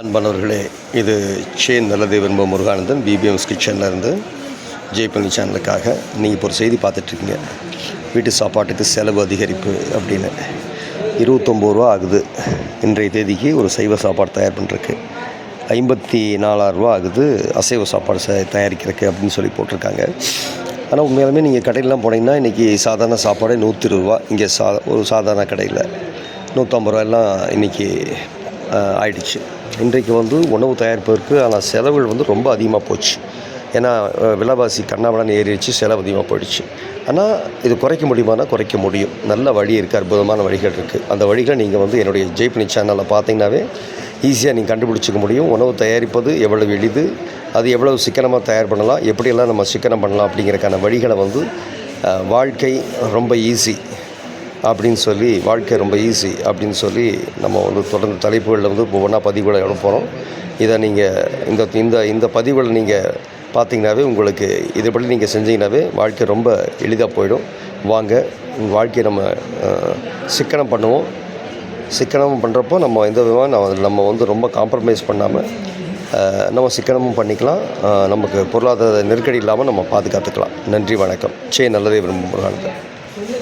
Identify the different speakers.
Speaker 1: அன்பானவர்களே இது சே நல்லதே விரும்ப முருகானந்தன் பிபிஎம்ஸ் கிச்சன்லேருந்து இருந்து சேனலுக்காக நீங்கள் இப்போ ஒரு செய்தி பார்த்துட்ருக்கீங்க. வீட்டு சாப்பாட்டுக்கு செலவு அதிகரிப்பு அப்படின்னு. இருபத்தொம்பது ரூபா ஆகுது. இன்றைய தேதிக்கு ஒரு சைவ சாப்பாடு தயார் பண்ணுறக்கு ஐம்பத்தி நாலாயிரரூவா ஆகுது அசைவ சாப்பாடு ச தயாரிக்கிறதுக்கு அப்படின்னு சொல்லி போட்டிருக்காங்க. ஆனால் உண்மையாலுமே நீங்கள் கடையிலாம் போனீங்கன்னா இன்றைக்கி சாதாரண சாப்பாடே நூற்றி இருபது ரூபா. இங்கே சா ஒரு சாதாரண கடையில் நூற்றம்பது ரூபாயெல்லாம் இன்றைக்கி ஆயிடுச்சு. இன்றைக்கு வந்து உணவு தயாரிப்பதற்கு ஆனால் செலவுகள் வந்து ரொம்ப அதிகமாக போச்சு. ஏன்னா விலைவாசி கண்ணாமலன் ஏறிடுச்சு செலவு அதிகமாக போயிடுச்சு. ஆனால் இது குறைக்க முடியுமானா குறைக்க முடியும். நல்ல வழி இருக்குது அற்புதமான வழிகள் இருக்குது அந்த வழிகளை நீங்கள் வந்து என்னுடைய ஜெய்பனி சேனலில் பார்த்தீங்கன்னாவே ஈஸியாக நீங்கள் கண்டுபிடிச்சிக்க முடியும். உணவு தயாரிப்பது எவ்வளவு எளிது அது எவ்வளவு சிக்கனமாக தயார் பண்ணலாம் எப்படியெல்லாம் நம்ம சிக்கனம் பண்ணலாம் அப்படிங்கிறக்கான வழிகளை வந்து வாழ்க்கை ரொம்ப ஈஸி அப்படின்னு சொல்லி வாழ்க்கை ரொம்ப ஈஸி அப்படின்னு சொல்லி நம்ம வந்து தொடர்ந்து தலைப்புகளில் வந்து ஒவ்வொன்றா பதிவுகளை அனுப்புகிறோம் இதை நீங்கள் இந்த இந்த இந்த பதிவுகளை நீங்கள் பார்த்தீங்கன்னாவே உங்களுக்கு இதுபடி நீங்கள் செஞ்சீங்கன்னாவே வாழ்க்கை ரொம்ப எளிதாக போயிடும். வாங்க உங்கள் வாழ்க்கையை நம்ம சிக்கனம் பண்ணுவோம். சிக்கனம் பண்ணுறப்போ நம்ம எந்த விதமாக நம்ம நம்ம வந்து ரொம்ப காம்ப்ரமைஸ் பண்ணாமல் நம்ம சிக்கனமும் பண்ணிக்கலாம். நமக்கு பொருளாதார நெருக்கடி இல்லாமல் நம்ம பாதுகாத்துக்கலாம். நன்றி வணக்கம். சே நல்லதே விரும்புகிறாங்க